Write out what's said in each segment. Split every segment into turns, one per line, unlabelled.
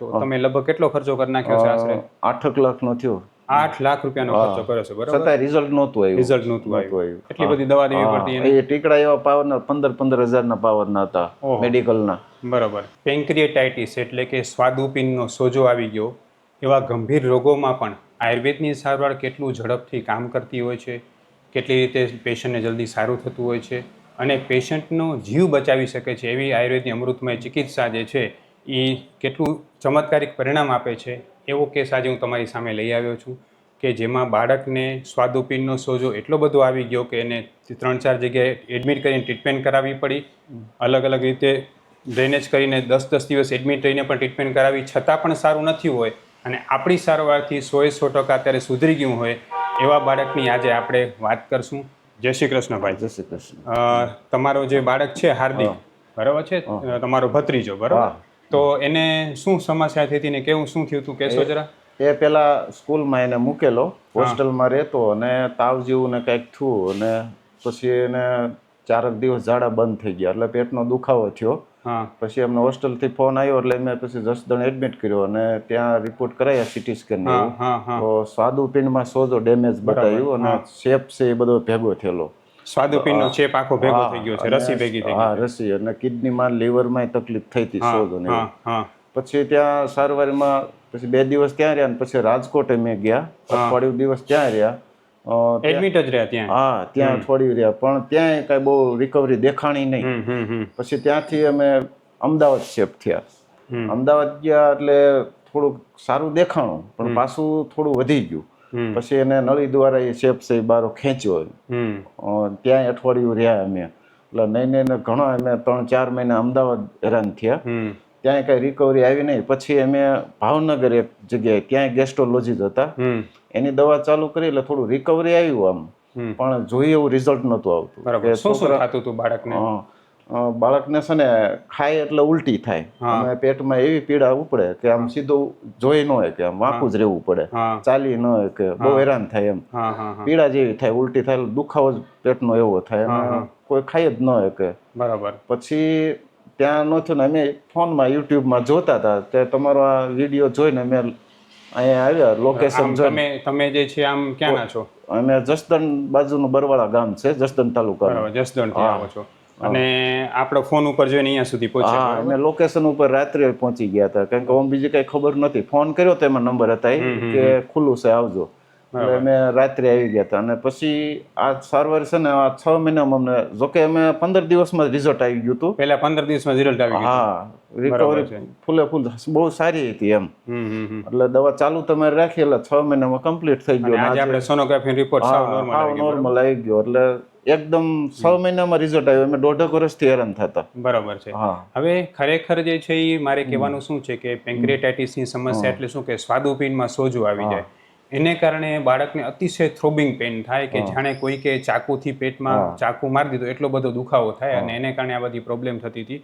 તો તમે લગભગ કેટલો ખર્ચો કરી નાખ્યો છે આશરે?
આઠક લાખનો થયો.
આઠ લાખ રૂપિયાનો ખર્ચો કર્યો છે બરાબર?
છતાં રિઝલ્ટ નહોતું આવ્યું.
રિઝલ્ટ નહોતું આવ્યું. એટલી બધી દવા દેવી પડતી
એ ટીકડા એવા પાવરના પંદર પંદર હજારના પાવરના હતા. મેડિકલના.
બરાબર. પેન્ક્રિએટાઇટિસ એટલે કે સ્વાદુપિંડનો સોજો આવી ગયો. એવા ગંભીર રોગોમાં પણ આયુર્વેદની સારવાર કેટલું ઝડપથી કામ કરતી હોય છે કેટલી રીતે પેશન્ટને જલ્દી સારું થતું હોય છે અને પેશન્ટનો જીવ બચાવી શકે છે એવી આયુર્વેદની અમૃતમય ચિકિત્સા જે છે એ કેટલું ચમત્કારિક પરિણામ આપે છે એવો કેસ આજે હું તમારી સામે લઈ આવ્યો છું કે જેમાં બાળકને સ્વાદુપિંડનો સોજો એટલો બધો આવી ગયો કે એને ત્રણ ચાર જગ્યાએ એડમિટ કરીને ટ્રીટમેન્ટ કરાવવી પડી. અલગ અલગ રીતે ડ્રેનેજ કરીને દસ દસ દિવસ એડમિટ રહીને પણ ટ્રીટમેન્ટ કરાવી છતાં પણ સારું નથી હોય અને આપણી સારવારથી સોએ સો ટકા અત્યારે સુધરી ગયું હોય એવા બાળકની આજે આપણે વાત કરશું. જય શ્રી કૃષ્ણ ભાઈ.
જય શ્રી કૃષ્ણ.
તમારો જે બાળક છે હાર્દિક બરાબર છે? તમારો ભત્રીજો બરાબર. તો એને શું સમસ્યા થઈ હતી ને કેવું શું થયું હતું કહેશો જરા.
એ પેલા સ્કૂલમાં એને મૂકેલો હોસ્ટેલમાં રહેતો અને તાવ જેવું ને કંઈક થયું અને પછી એને ચારક દિવસ ઝાડા બંધ થઈ ગયા. એટલે પેટનો દુખાવો થયો. પછી અમને હોસ્ટેલથી ફોન આવ્યો એટલે મેં પછી જસદણ એડમિટ કર્યો અને ત્યાં રિપોર્ટ કરાયા સીટી સ્કેન તો સ્વાદુપિંડમાં સોજો ડેમેજ બતાવ્યું અને શેપ છે એ બધો ભેગો થયેલો.
સ્વાદુપિંડનો ચેપ આખો ભેગો થઈ ગયો છે રસી ભેગી થઈ
હા રસી. અને કિડનીમાં લીવરમાં તકલીફ થઈ હતી સોજો ને
હા હા.
પછી ત્યાં સારવારમાં પછી બે દિવસ ત્યાં રહ્યા પછી રાજકોટ મેં ગયા. અઠવાડિયું દિવસ ત્યાં રહ્યા.
એડમિટ જ રહ્યા ત્યાં?
હા ત્યાં અઠવાડિયું રહ્યા. પણ ત્યાં કઈ બહુ રિકવરી દેખાણી નહીં. પછી ત્યાંથી અમે અમદાવાદ શિફ્ટ થયા. અમદાવાદ ગયા એટલે થોડુંક સારું દેખાણું પણ પાછું થોડું વધી ગયું. પછી એને નળી દ્વારા એ શેપ છે એ બારો ખેંચ્યો ત્યાં અઠવાડિયું રહ્યા અમે એટલે નહીં નહીં ઘણા અમે ત્રણ ચાર મહિના અમદાવાદ હેરાન થયા. ત્યાં કઈ રિકવરી આવી નહીં. પછી અમે ભાવનગર એક જગ્યાએ ત્યાં ગેસ્ટ્રોલોજી હતા. એની દવા ચાલુ કરી એટલે થોડું રિકવરી આવ્યું આમ. પણ જોઈએ એવું રિઝલ્ટ નહોતું આવતું.
બરાબર. શું શું થતું હતું બાળકને?
બાળકને છે ને ખાય એટલે ઉલટી થાય. અને પેટમાં એવી પીડા ઉપડે કે આમ સીધું જોઈ ન હોય કે આમ વાંકું જ રહેવું પડે. ચાલી ન હોય કે બહુ હેરાન થાય એમ. પીડા જેવી થાય ઉલટી થાય દુખાવો જ પેટનો એવો થાય. કોઈ ખાઈ જ ન હોય કે.
બરાબર.
પછી ત્યાં ન થયું ને અમે ફોનમાં યુટ્યુબમાં જોતા હતા. તે તમારો આ વીડિયો જોઈને અમે અહીંયા આવ્યા લોકેશન
તમે તમે જે છે આમ ક્યાંના છો?
અમે જસદણ બાજુનું બરવાળા ગામ છે જસદણ
તાલુકા જસદણ આવો છો. અને આપણો ફોન ઉપર જોઈને અહીંયા સુધી પહોંચ્યા.
હા અમે લોકેશન ઉપર રાત્રે પહોંચી ગયા હતા. કારણ કે આમ બીજી કઈ ખબર નથી ફોન કર્યો તો એમાં નંબર હતા કે ખુલ્લું છે આવજો. એટલે અમે રાત્રે આવી ગયા હતા. અને પછી આ સારવાર છે ને આ છ મહિનામાં અમને જોકે અમે પંદર દિવસમાં રિઝલ્ટ આવી ગયું હતું.
પહેલા પંદર દિવસમાં રિઝલ્ટ આવી
હા રિકવરી ફૂલે ફૂલ બહુ સારી હતી એમ. એટલે દવા ચાલુ તમે રાખી એટલે છ મહિનામાં કમ્પ્લીટ થઈ ગયો.
આજે આપણે સોનોગ્રાફી રિપોર્ટ સાવ નોર્મલ
આવી ગયો. એટલે એકદમ છ મહિનામાં રિઝલ્ટ આવ્યું. અમે દોઢેક વર્ષથી હેરાન થતા.
બરાબર છે. હવે ખરેખર જે છે એ મારે કહેવાનું શું છે કે પેન્ક્રિએટાઇટિસની સમસ્યા એટલે શું કે સ્વાદુપિંડમાં સોજો આવી જાય. એને કારણે બાળકને અતિશય થ્રોબિંગ પેન થાય કે જાણે કોઈ કે ચાકુથી પેટમાં ચાકુ મારી દીધો એટલો બધો દુખાવો થાય અને એને કારણે આ બધી પ્રોબ્લેમ થતી હતી.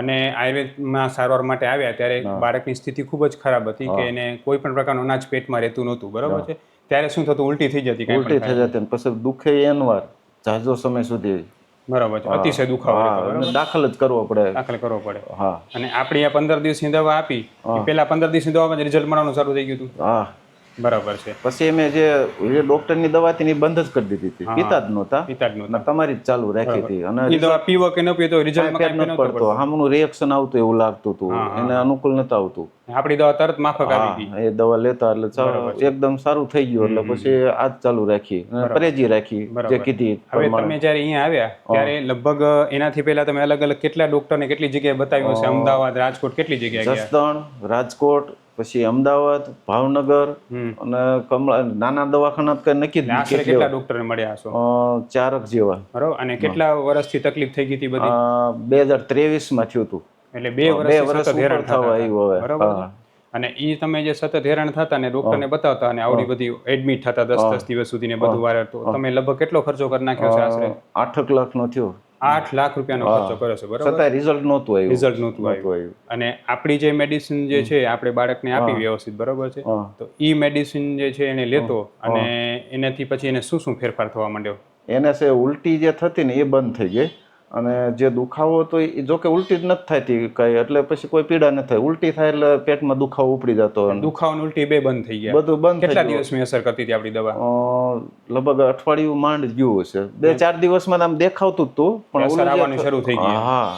અને આયુર્વેદમાં સારવાર માટે આવ્યા ત્યારે બાળકની સ્થિતિ ખૂબ જ ખરાબ હતી કે એને કોઈ પણ પ્રકારનું અનાજ પેટમાં રહેતું નહોતું. બરાબર છે? ત્યારે શું થતું? ઉલટી થઈ જતી
ઉલટી થઈ જતી પછી દુખે એનવાર. ઝાઝો સમય સુધી
બરાબર છે. અતિશય દુખાવો
દાખલ જ કરવો પડે.
દાખલ કરવો પડે.
હા.
અને આપણી આ પંદર દિવસની દવા આપી પેલા પંદર દિવસની દવામાં રિઝલ્ટ મળવાનું શરૂ થઈ ગયું હતું.
હા.
બરાબર છે.
પછી અમે જે જે ડોક્ટરની દવા હતી એ બંધ જ કરી દીધી હતી. પીતા જ નહોતા.
પિતા જ નહોતા.
તમારી જ ચાલુ રાખી હતી. અને
એ દવા પીવો કે ન પીવો તો રિઝલ્ટમાં
ફેર પડતો. આમનું રિએક્શન આવતું એવું લાગતું હતું. એને અનુકૂળ નતું આવતું.
આપણી દવા તરત માફક આવી ગઈ.
એ દવા લેતા એટલે એકદમ સારું થઈ ગયું એટલે પછી આ જ ચાલુ રાખી. પરેજી રાખી જે કીધી
હવે તમે જ્યારે અહીંયા આવ્યા ત્યારે લગભગ એનાથી પહેલા તમે અલગ અલગ કેટલા ડોક્ટરને કેટલી જગ્યાએ બતાવ્યું હશે? અમદાવાદ રાજકોટ કેટલી જગ્યાએ
જસદણ રાજકોટ પછી અમદાવાદ ભાવનગર અને કમળા નાના દવાખાના કઈ નક્કી
કેટલા ડોક્ટર મળ્યા
છો ચારક જેવા.
બરોબર. અને કેટલા વર્ષથી તકલીફ થઈ ગઈ હતી બધી?
બે હજાર ત્રેવીસમાં થયું હતું.
એટલે બે
વર્ષ
હેરાન
થવા આવ્યું હવે.
બરોબર અને ઈ તમે જે સતત હેરાન થતા ને ડોક્ટરને બતાવતા અને આવડી બધી એડમિટ થતા દસ દસ દિવસ સુધી ને બધું વાર તો તમે લગભગ કેટલો ખર્ચો કરી નાખ્યો છે આશરે?
આઠક લાખ નો થયો.
આઠ લાખ રૂપિયાનો ખર્ચો કર્યો છે બરોબર?
છતાં રિઝલ્ટ નહોતું આવ્યું.
રિઝલ્ટ નહોતું આવ્યું. અને આપણી જે મેડિસિન જે છે આપણે બાળકને આપી વ્યવસ્થિત બરોબર છે? તો ઈ મેડિસિન જે છે એને લેતો અને એનાથી પછી એને શું શું ફેરફાર થવા માંડ્યો?
એને છે ઉલટી જે થતી ને એ બંધ થઈ ગઈ. અને જે દુખાવો હતો એ જો કે ઉલટી જ નથી થતી કઈ એટલે પછી કોઈ પીડા નથી થાય. ઉલટી થાય એટલે પેટમાં દુખાવો ઉપડી જતો
દુખાવો ને. ઉલટી બે બંધ થઈ ગયા.
બધું બંધ થઈ
કેટલા દિવસની અસર કરતી હતી આપણી દવા?
લગભગ અઠવાડિયું માંડ ગયું હશે. બે ચાર દિવસમાં આમ દેખાવતું જ તું પણ
અસર આવવાની શરૂ થઈ ગઈ.
હા.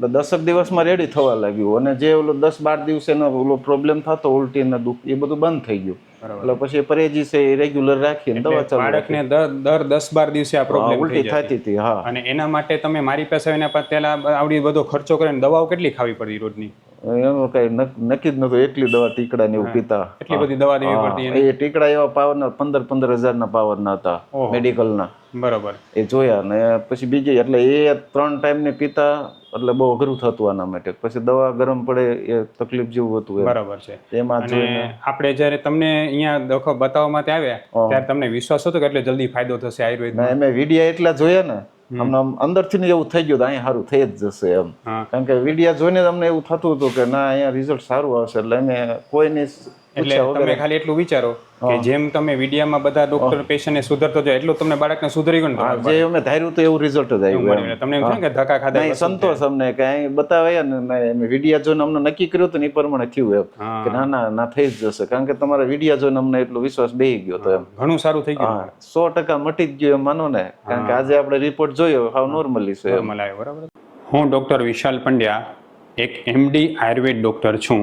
એટલે દસક દિવસમાં રેડી થવા લાગ્યું. અને જે ઓલો દસ બાર દિવસે ઓલો પ્રોબ્લેમ થતો ઉલટી ને દુઃખ એ બધું બંધ થઈ ગયું. એટલે પછી પરેજી છે એ રેગ્યુલર રાખીને દવા ચાલુ
બાળકને દર દસ બાર દિવસે આ પ્રોબ્લેમ
ઉલટી થતી હતી હા.
અને એના માટે તમે મારી પાસે પણ પેલા આવડી બધો ખર્ચો કરીને દવાઓ કેટલી ખાવી પડતી રોજની?
એનું કઈ નક્કી જ નતું એટલી દવા ટીકડા ને એવું પીતા.
એટલી બધી દવા દેવી પડતી
એ ટીકડા એવા પાવરના પંદર પંદર હજાર ના પાવર ના હતા. મેડિકલ ના.
બરોબર.
એ જોયા ને પછી બીજી એટલે એ ત્રણ ટાઈમ ને પીતા એટલે બહુ અઘરું થતું આના માટે. પછી દવા ગરમ પડે એ તકલીફ જેવું હતું
બરાબર છે.
એમાં
આપણે જ્યારે તમને અહીંયા દખો બતાવવા માટે આવ્યા ત્યારે તમને વિશ્વાસ હતો કે એટલે જલ્દી ફાયદો થશે આયુર્વેદ
મેં એમે વિડિયા એટલા જોયા ને અમને આમ અંદરથી ને એવું થઈ ગયું અહીંયા સારું થઈ જ જશે એમ. કારણ કે વિડિયા જોઈને અમને એવું થતું હતું કે ના અહીંયા રિઝલ્ટ સારું આવશે. એટલે અમે કોઈને
એટલે તમે ખાલી એટલું વિચારો કે જેમ તમે વિડિયામાં બધા ડોક્ટર પેશન્ટને સુધરતો જાય એટલું તમને બાળકને સુધરી ગયું
જે અમે ધાર્યું તો એવું રિઝલ્ટ જ આવ્યું
તમને એમ થાય કે ધક્કા ખાધા
નહીં સંતોષ અમને કે બતાવ્યા ને મેં વિડિયા જોઈને અમને નક્કી કર્યું હતું એ પ્રમાણે થયું એમ. કે ના ના ના થઈ જ જશે. કારણ કે તમારા વિડિયા જોઈને અમને એટલો વિશ્વાસ બેહી ગયો હતો એમ.
ઘણું સારું થઈ ગયું.
સો ટકા મટી જ ગયું એમ માનો ને. કારણ કે આજે આપણે રિપોર્ટ જોયો હાવ નોર્મલી છે
નોર્મલ આવ્યો બરાબર. હું ડૉક્ટર વિશાલ પંડ્યા એક એમડી આયુર્વેદ ડૉક્ટર છું.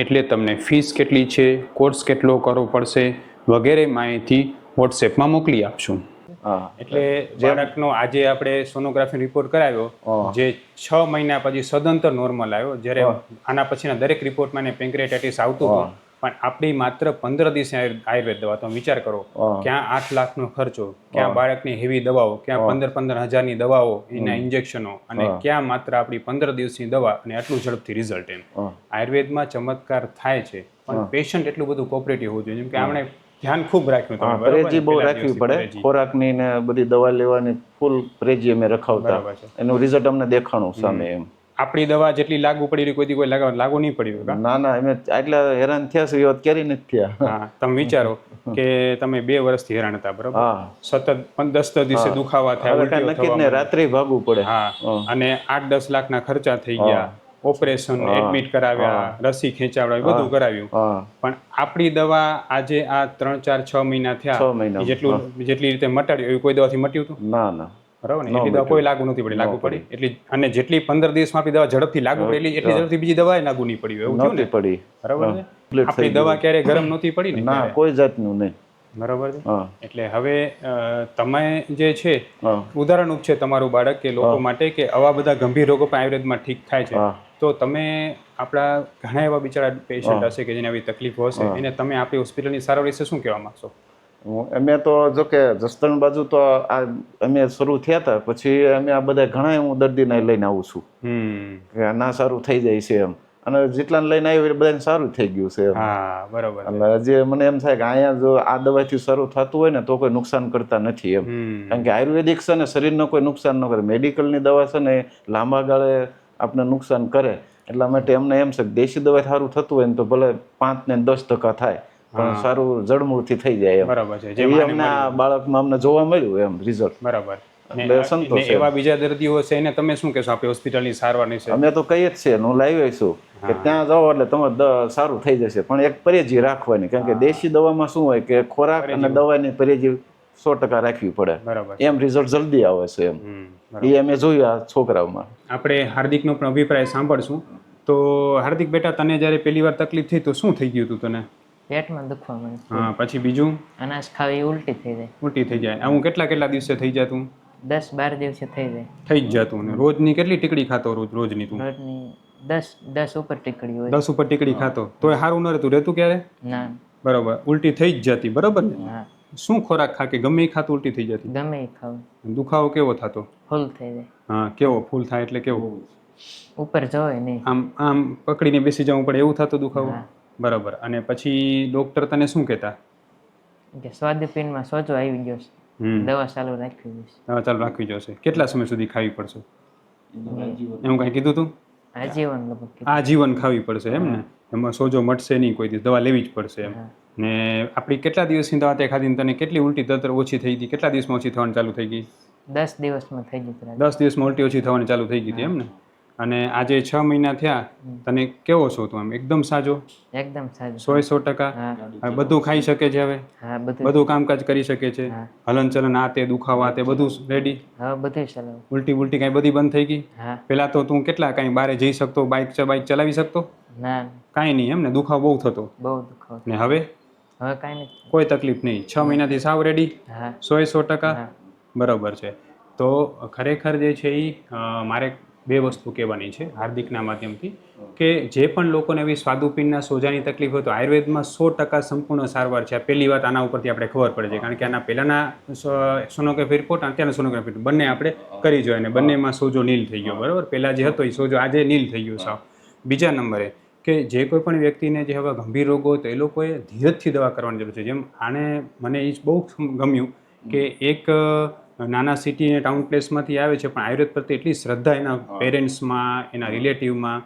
એટલે તમને ફીસ કેટલી છે કોર્સ કેટલો કરવો પડશે વગેરે માહિતી વોટ્સએપમાં મોકલી આપશું. એટલે બાળકનો આજે આપણે સોનોગ્રાફી રિપોર્ટ કરાવ્યો જે છ મહિના પછી સદંતર નોર્મલ આવ્યો. જ્યારે આના પછીના દરેક રિપોર્ટમાં પેન્ક્રેટાઇટિસ આવતું હતું. પણ આપણી માત્ર પંદર દિવસે આયુર્વેદ દવા તમે વિચાર કરો. ક્યાં આઠ લાખનો ખર્ચો ક્યાં બાળકની હેવી દવાઓ ક્યાં પંદર પંદર હજારની દવાઓ એના ઇન્જેક્શનો અને ક્યાં માત્ર આપણી પંદર દિવસની દવા અને આટલું ઝડપથી રિઝલ્ટ એમ. આયુર્વેદમાં ચમત્કાર થાય છે પણ પેશન્ટ એટલું બધું કોપરેટિવ હોવું જોઈએ. જેમ કે આપણે ધ્યાન ખૂબ રાખ્યું તમે
પરેજી બહુ રાખવી પડે. ખોરાકની ને બધી દવા લેવાની ફૂલ પરેજી અમે રખાવતા. એનું રિઝલ્ટ અમને દેખાણું સામે એમ.
આપણી દવા જેટલી લાગુ પડી રહી કોઈ કોઈ લાગવા લાગુ નહીં પડી રહ્યું
ના ના અમે આટલા હેરાન થયા છે એ વાત ક્યારેય નથી થયા.
હા તમે વિચારો કે તમે બે વર્ષથી હેરાન હતા બરાબર? સતત દસ દસ દિવસે દુખાવા થયા
નક્કી રાત્રે ભાગવું પડે.
હા અને આઠ દસ લાખના ખર્ચા થઈ ગયા. ઓપરેશન એડમિટ કરાવ્યા રસી ખેંચાવડાવી બધું કરાવ્યું. પણ આપણી દવા આજે આ ત્રણ ચાર છ મહિના થયા. જેટલું જેટલી રીતે મટાડ્યું એવું કોઈ દવાથી મટ્યું હતું?
ના ના.
બરાબર ને? એટલી દવા કોઈ લાગુ નથી પડી લાગુ પડી? એટલી અને જેટલી પંદર દિવસમાં આપણી દવા ઝડપથી લાગુ પડેલી એટલી ઝડપથી બીજી દવા લાગુ નહીં પડી એવું થયું ને?
પડી.
બરાબર
ને?
આપણી દવા ક્યારે ગરમ નથી પડી ને?
ના કોઈ જાતનું નહીં.
બરાબર છે? એટલે હવે તમે જે છે ઉદાહરણ છે તમારું બાળક કે લોકો માટે કે આવા બધા ગંભીર રોગો પણ આયુર્વેદમાં ઠીક થાય છે. તો તમે આપણા ઘણા એવા બિચારા પેશન્ટ હશે કે જેને આવી તકલીફ હશે એને તમે આપણી હોસ્પિટલની સારવાર વિશે શું કહેવા માંગશો?
અમે તો જો કે જસદણ બાજુ તો આ અમે શરૂ થયા હતા પછી અમે આ બધા ઘણા હું દર્દીને લઈને આવું છું. કે ના સારું થઈ જાય છે એમ. અને જેટલાને લઈને આવ્યું બધાને સારું થઈ ગયું છે
હા બરોબર
એટલે જે મને એમ થાય કે અહીંયા જો આ દવાથી શરૂ થતું હોય ને તો કોઈ નુકસાન કરતા નથી એમ. કારણ કે આયુર્વેદિક છે ને શરીરને કોઈ નુકસાન ન કરે. મેડિકલની દવા છે ને લાંબા ગાળે આપણે નુકસાન કરે. એટલા માટે એમને એમ છે કે દેશી દવા સારું થતું હોય ને તો ભલે પાંચ ને દસ ટકા થાય. પણ સારું જડમૂળથી થઈ જાય એમ.
બરાબર છે જે
એ અમને બાળકમાં અમને જોવા મળ્યું એમ રિઝલ્ટ
બરાબર.
સંતોષ
એવા બીજા દર્દીઓ છે એને તમે શું કહેશો આપણી હોસ્પિટલની સારવારની છે?
અમે તો કહીએ જ છે હું લાવી છું કે ત્યાં જાઓ એટલે તમારે સારું થઈ જશે. પણ એક પરેજી રાખવાની કારણ કે દેશી દવામાં શું હોય કે ખોરાક અને દવાની પરેજી સો ટકા રાખવી પડે.
બરાબર.
એમ રિઝલ્ટ જલ્દી આવે છે એમ. એ અમે જોયું આ છોકરાઓમાં.
આપણે હાર્દિકનો પણ અભિપ્રાય સાંભળશું. તો હાર્દિક બેટા તને જ્યારે પહેલી વાર તકલીફ થઈ તો શું થઈ ગયું હતું તને?
પેટમાં દુખવા માંડે.
હા પછી બીજું?
અનાજ ખાવી ઉલટી થઈ જાય.
ઉલટી થઈ જાય. આવું કેટલા કેટલા દિવસે થઈ જતું?
દસ બાર દિવસે થઈ જાય.
થઈ જ જતું ને. રોજની કેટલી ટીકડી ખાતો રોજ રોજની તું?
રોજની દસ દસ ઉપર ટીકડી હોય.
દસ ઉપર ટીકડી ખાતો. તોય સારું ન રહેતું. રહેતું ક્યારે?
ના.
બરોબર. ઉલટી થઈ જ જતી. બરોબર ને? શું ખોરાક ખા કે ગમે ખાતું ઉલટી થઈ જતી?
ગમે ખાવ ખાવું.
દુખાવો કેવો થતો?
ફૂલ થઈ જાય.
હા કેવો? ફૂલ થાય એટલે કેવો?
ઉપર જવાય નહીં.
આમ આમ પકડીને બેસી જવું પડે. એવું થતું દુખાવો. બરાબર. અને પછી ડોક્ટર તને શું કહેતા?
કે સ્વાદુપિંડમાં સોજો આવી ગયો છે.
હમ.
દવા ચાલુ રાખવી જોઈશે
દવા ચાલુ રાખવી જોશે કેટલા સમય સુધી ખાવી પડશે? એવું કાંઈ કીધું તું?
આજીવન લગભગ કીધું.
આ જીવન ખાવી પડશે એમ ને? એમાં સોજો મટશે નહીં કોઈ દિવસ. દવા લેવી જ પડશે એમ. ને આપણી કેટલા દિવસની દવા તે ખાધી તને કેટલી ઉલટી તરત ઓછી થઈ ગઈ? કેટલા દિવસમાં ઓછી થવાની ચાલુ થઈ ગઈ?
દસ દિવસમાં થઈ ગઈ
દસ દિવસમાં ઉલટી ઓછી થવાની ચાલુ થઈ ગઈ હતી એમ ને? અને આજે છ મહિના થયા તને કેવો છો તું આમ એકદમ સાજો?
એકદમ સાજો.
સો સો ટકા? બધું ખાઈ શકે છે હવે?
બધું.
કામકાજ કરી શકે છે? હલન ચલન આ તે દુખાવા તે બધું રેડી
બધું
ઉલટી ઉલટી કાંઈ બધી બંધ થઈ ગઈ? પેલા તો તું કેટલા કાંઈ બારે જઈ શકતો બાઇક બાઇક ચલાવી શકતો?
ના.
કાંઈ નહીં એમ ને દુખાવો બહુ થતો.
બહુ દુખાવો
ને હવે?
હવે કાંઈ નહીં
કોઈ તકલીફ નહીં. છ મહિનાથી સાવ રેડી સો સો ટકા?
બરોબર
બરાબર છે. તો ખરેખર જે છે એ મારે બે વસ્તુ કહેવાની છે હાર્દિકના માધ્યમથી, કે જે પણ લોકોને એવી સ્વાદુપિંડના સોજાની તકલીફ હોય તો આયુર્વેદમાં સો ટકા સંપૂર્ણ સારવાર છે. પહેલી વાત આના ઉપરથી આપણે ખબર પડે છે, કારણ કે આના પહેલાંના સોનોગ્રાફી રિપોર્ટ અને અત્યારના સોનોગ્રાફી રિપોર્ટ બંને આપણે કરી જોઈએ અને બંનેમાં સોજો નીલ થઈ ગયો, બરાબર? પહેલાં જે હતો એ સોજો આજે નીલ થઈ ગયો સાવ. બીજા નંબરે, કે જે કોઈ પણ વ્યક્તિને જે હવે ગંભીર રોગો તો એ લોકોએ ધીરજથી દવા કરવાની જરૂર છે. જેમ આને મને એ બહુ ગમ્યું કે એક નાના સિટી અને ટાઉન પ્લેસમાંથી આવે છે પણ આયુર્વેદ પ્રત્યે એટલી શ્રદ્ધા એના પેરેન્ટ્સમાં એના રિલેટિવમાં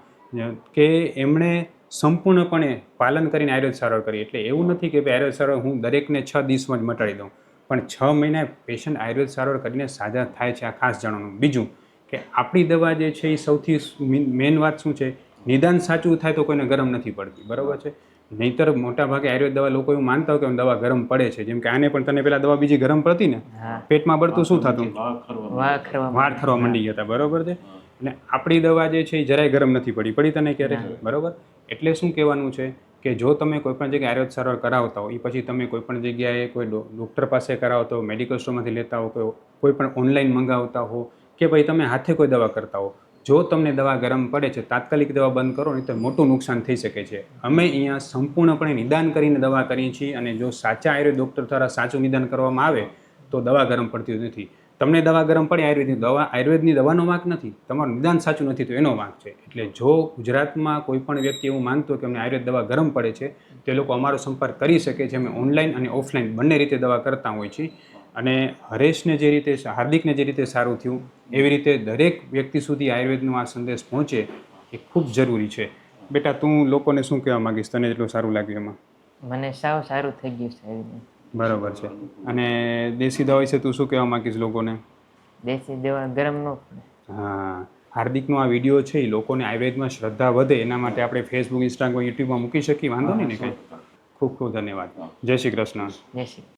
કે એમણે સંપૂર્ણપણે પાલન કરીને આયુર્વેદ સારવાર કરી. એટલે એવું નથી કે ભાઈ આયુર્વેદ સારવાર હું દરેકને છ દિવસમાં જ મટાડી દઉં. પણ છ મહિના પેશન્ટ આયુર્વેદ સારવાર કરીને સાજા થાય છે આ ખાસ જાણવાનું. બીજું કે આપણી દવા જે છે એ સૌથી મેઇન વાત શું છે? નિદાન સાચું થાય તો કોઈને ગરમ નથી પડતી. બરાબર છે? નહીતર મોટા ભાગે આયુર્વેદ દવા લોકો એવું માનતા હોય કે દવા ગરમ પડે છે. જેમ કે આને પણ તને પેલા દવા બીજી ગરમ પડતી ને પેટમાં બળતું શું થતું? વાર થરવા માંડી ગયા હતા બરોબર છે? અને આપણી દવા જે છે એ જરાય ગરમ નથી પડી. પડી તને ક્યારે? બરોબર? એટલે શું કહેવાનું છે કે જો તમે કોઈ પણ જગ્યાએ આયુર્વેદ સારવાર કરાવતા હો એ પછી તમે કોઈ પણ જગ્યાએ કોઈ ડૉક્ટર પાસે કરાવતા હો મેડિકલ સ્ટોરમાંથી લેતા હો કોઈ પણ ઓનલાઈન મંગાવતા હો કે ભાઈ તમે હાથે કોઈ દવા કરતા હો જો તમને દવા ગરમ પડે છે, તાત્કાલિક દવા બંધ કરો નહીં તો મોટું નુકસાન થઈ શકે છે. અમે અહીંયા સંપૂર્ણપણે નિદાન કરીને દવા કરીએ છીએ અને જો સાચા આયુર્વેદ ડૉક્ટર દ્વારા સાચું નિદાન કરવામાં આવે, તો દવા ગરમ પડતી નથી. તમને દવા ગરમ પડે, આયુર્વેદની દવા, આયુર્વેદની દવાનો વાંક નથી, તમારું નિદાન સાચું નથી, તો એનો વાંક છે. એટલે જો ગુજરાતમાં કોઈ પણ વ્યક્તિ એવું માનતો કે અમને આયુર્વેદ દવા ગરમ પડે છે, તે લોકો અમારો સંપર્ક કરી શકે છે. અમે ઓનલાઈન અને ઓફલાઈન બંને રીતે દવા કરતા હોય છીએ. અને હરેશને જે રીતે હાર્દિકને જે રીતે સારું થયું એવી રીતે દરેક વ્યક્તિ સુધી આયુર્વેદનો આ સંદેશ પહોંચે એ ખૂબ જરૂરી છે. બેટા તું લોકોને શું કહેવા માગીશ? તને એટલું સારું લાગ્યું એમાં?
મને સાવ સારું થઈ ગયું છે
બરાબર છે. અને દેશી દવા વિશે તું શું કહેવા માગીશ લોકોને?
દેશી દવા ગરમ ન
હા. હાર્દિકનો આ વીડિયો છે એ લોકોને આયુર્વેદમાં શ્રદ્ધા વધે એના માટે આપણે ફેસબુક ઇન્સ્ટાગ્રામ યુટ્યુબમાં મૂકી શકીએ વાંધો નહીં ને કંઈ? ખૂબ ખૂબ ધન્યવાદ. જય શ્રી કૃષ્ણ.
જય શ્રી